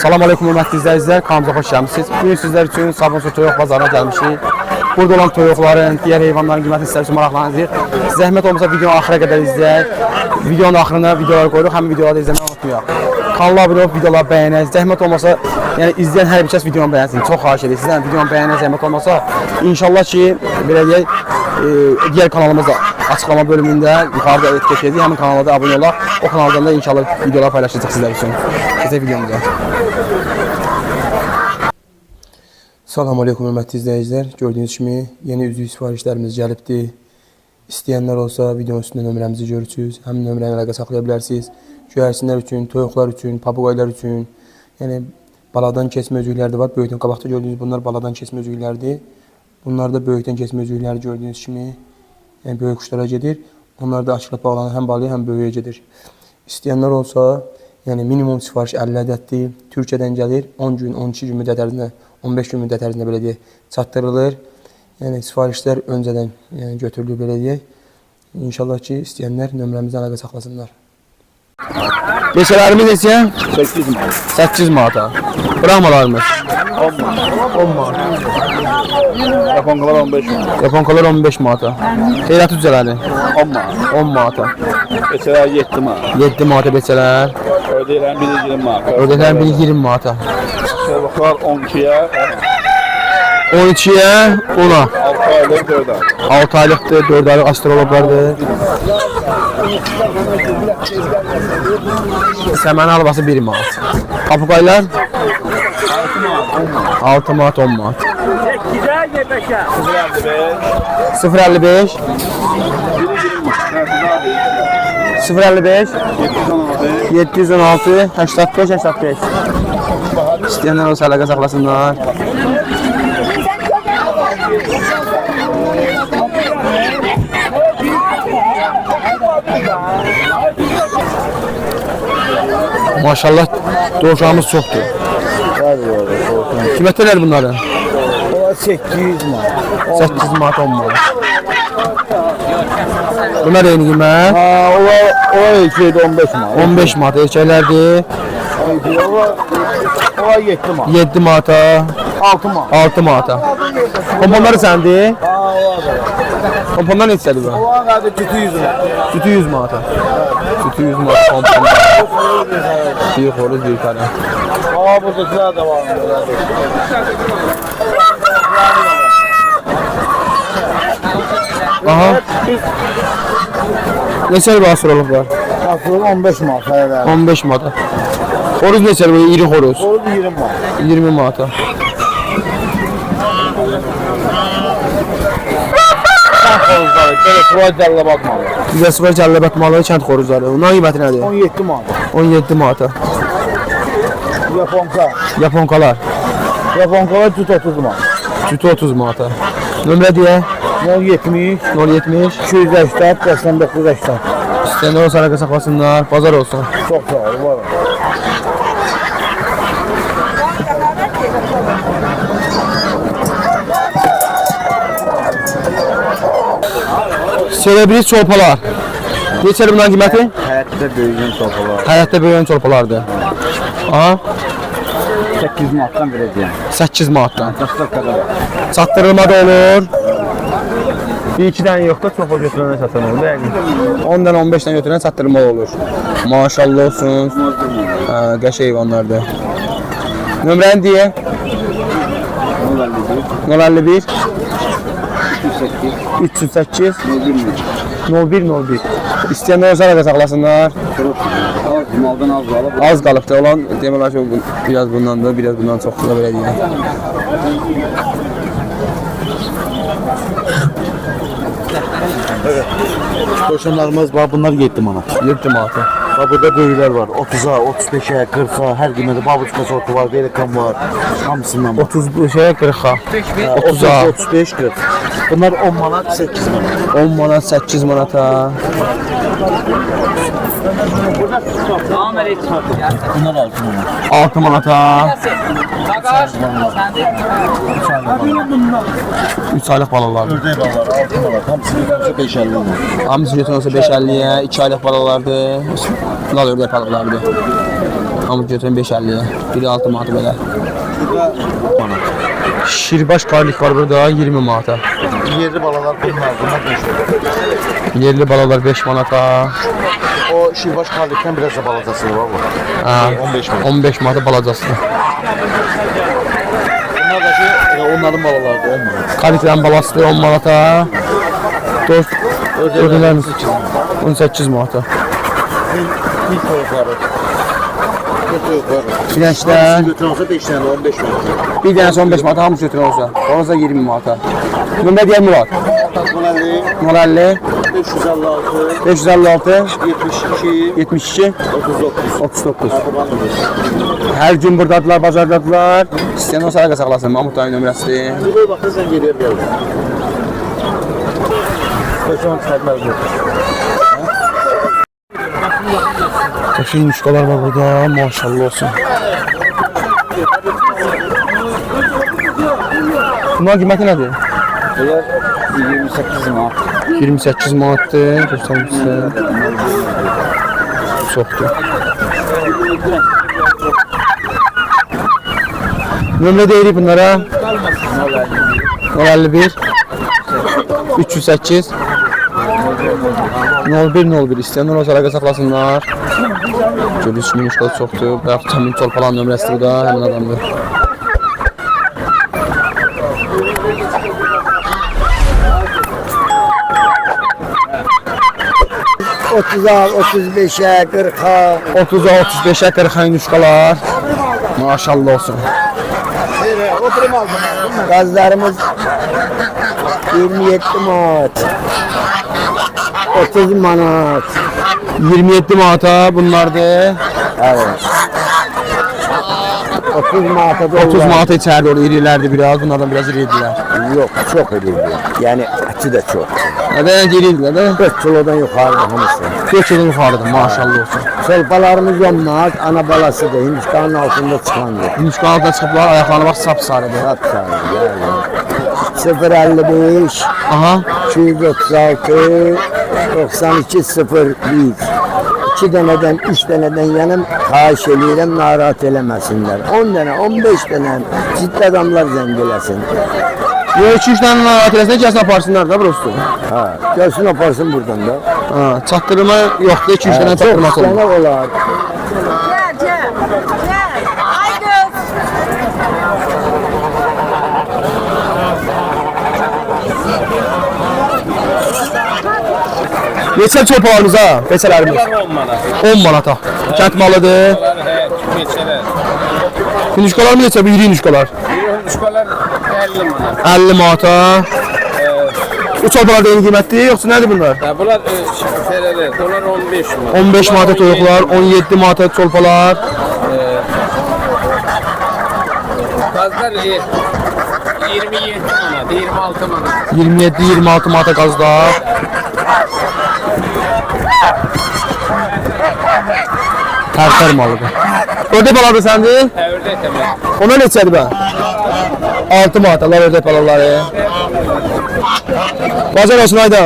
Salam aleykum hörmətli izləyicilər, kanalımıza xoş gəlmisiniz. Bugün sizlər üçün Sabunsu toyuq bazarına gəlmişik. Burada olan toyuqların, digər heyvanların qiymətini sizlər üçün maraqlanacaq. Zəhmət olmasa videonu axıra qədər izləyək. Videonun axırına videolar qoyuruq, həmin videoları da izləməyi unutmayaq. Kanala abunə olub videoları bəyənək. Zəhmət olmasa, yəni izləyən hər bir kəs videonu bəyənsin. Çox xahiş edirəm. Sizdən videonu bəyənək zəhmət olmasa, inşallah ki, belə deyək, e, digər kanalımızda açıqlama bölümündə yuxarıda etiket. Həmin kanala da abunə olaq. O kanaldan da inşallah videolar paylaşacaq sizlər üçün. Keçək videomuza. Salam aleykum hörmətli izləyicilər. Gördüyünüz kimi yeni üzvü sifarişlərimiz gəlibdir. İstəyənlər olsa videonun üstündə nömrəmizi görürsüz. Həmin nömrəni əlaqə saxlaya bilərsiniz. Göyərsinlər üçün, toyuqlar üçün, papuqaylar üçün, yəni baladan keçmə üzükləri də var. Böyükdən qabaqda gördüyünüz bunlar baladan keçmə üzükləridir. Bunlar da böyükdən keçmə üzükləri gördüyünüz kimi yəni böyük quşlara gedir. Onlar da açılıb bağlanır, həm balaya, həm böyüyə gedir. İstəyənlər olsa, yəni minimum sifariş 50 ədəddir. Türkiyədən gəlir. 10 gün, 12 gün müddət ərzində, 15 gün müddət ərzində belə deyək, çatdırılır. Yəni sifarişlər öncədən yəni, götürülür belə deyək. İnşallah ki, istəyənlər nömrəmizdən əlaqə saxlasınlar. Neçələrimiz neçə? 8 manat. 8 manata. Brahmalarımız 10 manat. 10 manat. Yaponkalar 15 manat. Yaponkalar 15 manata. Xeyrət üzələri 10 manat. 10 manata. Keçələr 7 manat. 7 manata beçələr. Ödəyirəm 1 20 manat. Ördəklərin biri 20 manata. Çevrəklar 12'ye 12-yə 10-a. 6 aylıq 4 ay. 6 aylıqdır, 4 aylıq astrologlardır. Səməni albası 1 manat. Papuqaylar 6 manat, 10 manat. 055 055 716 85 85 İstəyənlər olsa əlaqə saxlasınlar. Maşallah dovşağımız çoxdur. Qiymətlər bunların? O 800 manat. 8 manat 10 manat. Bunlar eyni qiymət. Ha, o o 2 15 manat. 15 manat erkəklərdir. O o 7 manat. 7 manata, 6 manat. 6 manata. Pomponları səndir? Ha, o da. Pomponlar neçədir bu? O qadı 200 manat. Sütü 100 manata. Sütü 100 manat pomponlar. Bir xoruz, bir tane. Ha, buradakiler de var. Aha. Neçədir bu astrolog var? Asıl 15 manat. Evet. 15 manata. Xoruz neçədir bu? İri xoruz. O 20 manat. 20 manata. Kozları böyle tuvaletlerle bakmalı. Bizə sıfır cəllabət malı kənd xoruzları. Bunların qiyməti nədir? 17 manat. 17 manata. Yaponka. Yaponkalar. Yaponkalar tut 30 manat. Sütü 30 manata. Nömrə deyə 070 070 280 89 80. İstəyənlər olsa əlaqə saxlasınlar. Bazar olsun. Çok sağ ol. Var. Selebrit çolpalar. Neçədir bunların qiyməti? Hayatta büyüyün sopalar. Həyətdə böyüyən çolpalardır. Aha, 8 manattan vereceğim. 8 manatdan. Kastak kadar. Çatdırılma da olur. Bir iki dənə yox da çoxu götürənə satan olur. Dəqiq. 10 dənə 15 dənə götürənə çatdırma olur. Maşallah olsun. Hə, qəşəng heyvanlardır. Nömrəni deyə 051 308 01 01 İstəyənlər olsa əlaqə saxlasınlar. Maldan az alıp Az qalıbdı olan demək olar ki biraz bundan da biraz bundan çoxdur da belə deyək. Koşanlarımız var. Bunlar 7 manat. 7 manata. Bak burada böyükler var. 30'a, 35'e, 40'a her kıymeti babuçka sortu var. Velikan var. Hamısından var. 30 şeyə 40-a. 30-a. 35, 40. Bunlar 10 manat, 8 manat. 10 manat, 8 manata. Bunlar 6 manat. 6 manata. 3 aylıq balalardır. Ördək balları 6 manat. Hamısı götürsə 550 manat. Hamısı götürülsə 5.50-yə, 2 aylıq balalardır. Bunlar da ördək balıqlardır. Hamısı götürün 5.50-yə. Biri 6 manat belə. Şirbaş karlik var burada 20 manata. Yerli balalar bunlar, bunlar 5 manat. Yerli balalar 5 manata. O şirbaş karlıktan biraz da balacası var bu. Ha, 15 manat. 15 manata balacası. Bunlar da ki, e, onların balalarıdır 10 manat. Kariklərin balası 10 manata. 4 ödələrimiz 18 manata. İlk toyuqları. Bu toyuqları. Güneşlər Götürürsə 5 tane 15 manat. bir dənəsi 15 manata, hamısı götürən olsa. Olsa 20 manata. Nömrə deyək Murad. Bunlar 050 556, 556 72, 72 39. 39. Kurbanlıdır. Hər gün burdadılar, bazardadılar. İstəyən olsa əlaqə saxlasın. Mahmud dayın nömrəsidir. Bir bakın sen geliyor gel. Koşan çıkartmaz bu. Qəşəng müşkalar var burada. Maşallah olsun. Bunlar qiyməti nədir? Bunlar 28 manat. 28 manatdır. Göstərim sizə. Çoxdur. Nömrə deyirik bunlara. 051 308 0101 istəyənlər olsa əlaqə saxlasınlar. Görürsünüz kimi müşkəl çoxdur. Bayaq Təmin Tolpalan nömrəsidir bu da həmin adamdır. Otuza, 35'e, 40'a. 30'a 35'e 40'a müşkalar. Maşallah olsun. Gazlarımız 27 manat. 30 manat. 27 manata bunlardır. Evet. 30 manata da 30 olan- manata içeride orada irilerdi biraz. Bunlardan biraz iriydiler. Yok, çok ödüldü. Yani eti de çok. Neden iriydiler de? 4 kilodan yukarıda hamısı. 4 yılın yukarıda maşallah olsun. Çolpalarımız 10 manat, ana balası da Hindistan'ın altında çıkan yok. Müşkal altına çıkıplar ayaklarına bak sapsarıdır. Sat saniye yani. 055 Aha. 236 92 01 2 deneden 3 deneden yanım xahiş eləyirəm narahat eləməsinlər 10 dənə 15 dənə ciddi adamlar zəng eləsin Ya 2-3 tane rahat eləsinə gəlsin aparsınlar da prosto. ha gəlsin aparsın buradan da. Ha, çatdırma yoxdur 2-3 tane dənə olar Neçə çopalarımız ha? Beçələrimiz. 10 manat. 10 manata. Kənd malıdır. He, keçələr. Finişkalar mı neçə? Bu iri finişkalar. Müşkalar 50 manat. 50 manata. Bu çopalar da eyni qiymətdir, yoxsa nədir bunlar? Ya bunlar e, şeyləri, bunlar 15 manat. 15 manata toyuqlar, 17 manata çolpalar. Qazlar e, 27 manat, 26 manat. 27-26 manata qazlar. Tərtər malıdır. Ördək baladır səndi? Ördək demək. Ona neçədir bə? 6 manatalar ördək balaları. Bazar olsun ayda.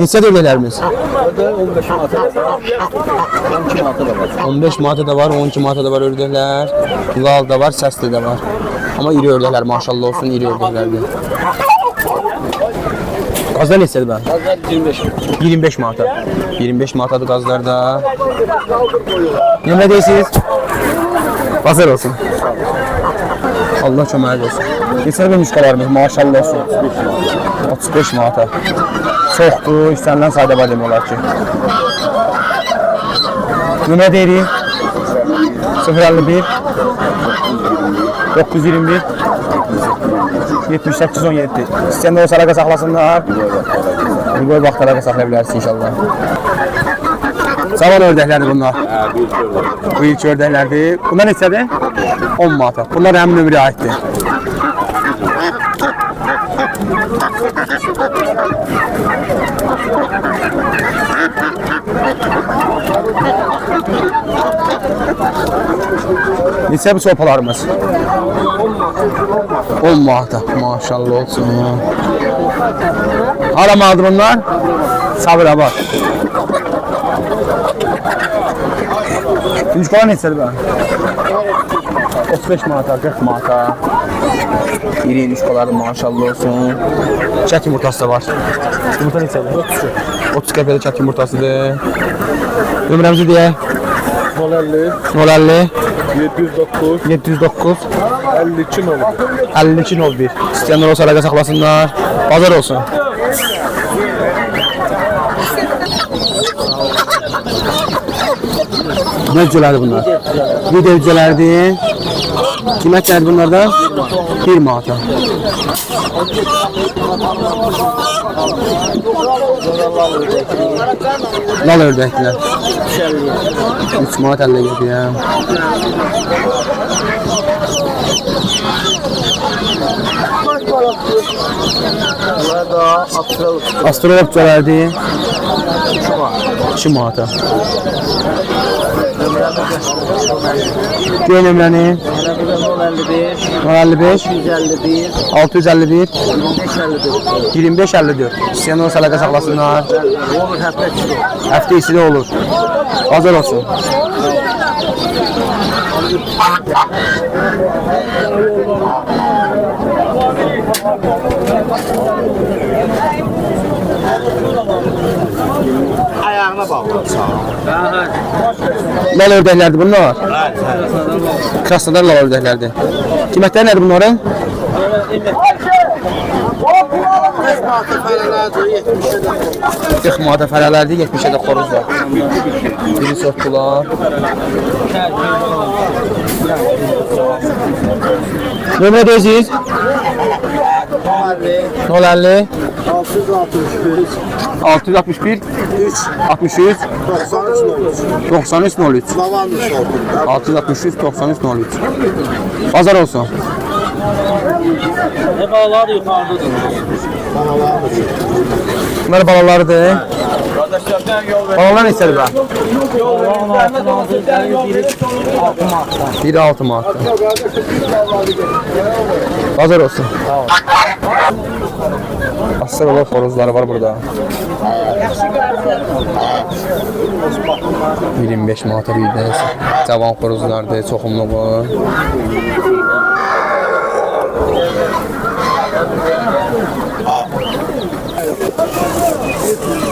Neçə ördəklərimiz? 15 manata da var, 12 manata da var ördəklər. Lal da var, səsli də var. Amma iri ördəklər maşallah olsun, iri ördəklərdir. Qazlar neçədir bə? Qazlar 25 manat. 25 manata. 25 manatadır qazlar da. Nə deyirsiniz? Bazar olsun. Allah köməyi olsun. Neçə bir müşkalarımız maşallah olsun. 35 manata. Çoxdur, istənilən sayda var demək olar ki. Nömrə deyirik. 051 921 78 17. İstəyənlər olsa əlaqə saxlasınlar. Bir boy vaxt əlaqə saxlaya bilərsiniz inşallah. Saman ördəklərdir bunlar. Bir söyle. Bu ilk ördəklərdir. Bunlar neçədir? 10 manata. Bunlar həmin nömrəyə aiddir. Neçə bu sopalarımız? 10 manata. Maşallah olsun. Hara maldır bunlar? Sabır bak. Üç falan neçədir ben? 35 manata, 40 manata. İri kolardı maşallah olsun. Çək yumurtası da var. Yumurta neçədir? 30. 30 qəpiyə çək yumurtasıdır. Nömrəmizi deyək. 050 050 709 709 52 olur. 52 01. İstəyənlər olsa əlaqə saxlasınlar. Bazar olsun. Cücelerdi bunlar? Video cücelerdi. Qiymətlərdir bunlarda? 1 manata. Lal ördəklər. 3 manat 50 qəpiyə. Astrolog cücelerdi. 2 manata. Göy nömrəni 055 651 25 54 İstəyən olsa əlaqə saxlasınlar. Həftə içi də olur. Hazır olsun. Lal ördəklərdir bunlar. Krasnodar lal ördəklərdir. Qiymətləri nədir bunların? Qırx manata fərələrdir, 70-ə də xoruz var. Biri sortdular. Nömrə deyirsiniz? 050 661 63 93 03 663 93 03 Bazar olsun. Ne bağlar yukarıdadır. Bunlar balalardır. Balalar neçədir bə? Biri 6 manat. Bazar olsun. Asır olan xoruzları var burada. 25 manata bir də cavan xoruzlardır, çoxumluğu.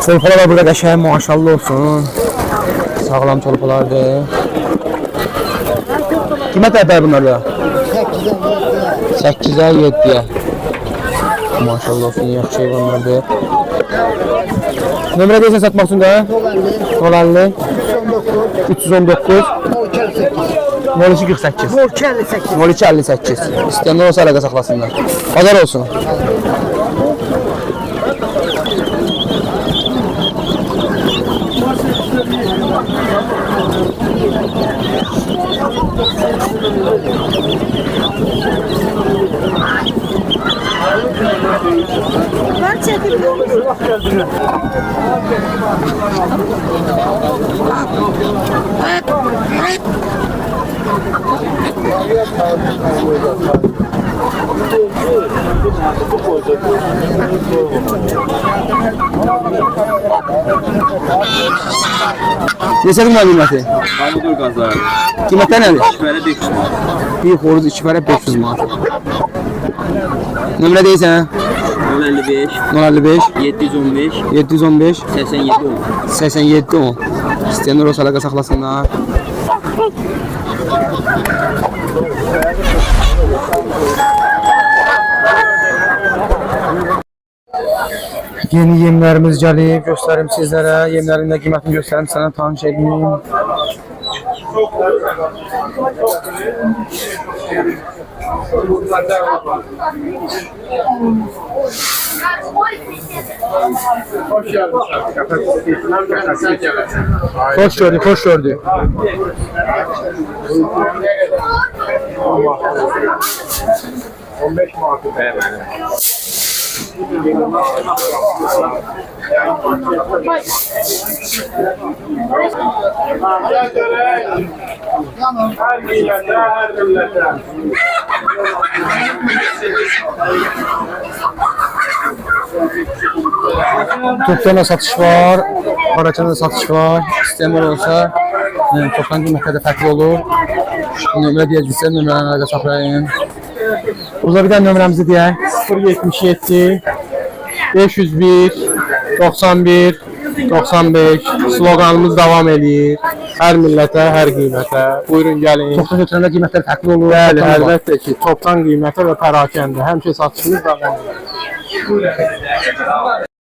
Çolpalar da burada qəşəng maşallah olsun. Sağlam çolpalardır. Qiymət ədər bunlarda? 8-ə 7-yə. Maşallah olsun, yaxşı heyvanlardır. Nömrə deyirsən satmaq üçün də? 050 319 0248 0258 İstəyənlər olsa əlaqə saxlasınlar. Bazar olsun. Çekildim. Neçədir bunlar qiyməti? Hamudur kazar. Qiymətlər nədir? Şüpheli diksin. Bir xoruz 2 fərə 500 manat. Nömrə deyirsən? 55, 055 715, 715 87 olur. 87 10. İstəyənlər olsa əlaqə saxlasınlar. Yeni yemlərimiz gəlib, göstərim sizlərə. Yemlərin də qiymətini göstərim, sənə tanış edeyim. Hoş gördük, hoş gördük. Toptan satış var, Parakende satış var. İsteyenler olsa e, toptan qiymətlərdə fərqli olur. Nömrə deyəcəksə nömrəni əlaqə saxlayın. Burada bir dənə nömrəmizi deyək. 077 501 91 95 sloqanımız davam eləyir. Hər millətə, hər qiymətə. Buyurun gəlin. Toptan götürəndə qiymətlər fərqli olur. Bəli, əlbəttə ki, toptan qiymətə və pərakəndə həmişə satışımız davam edir.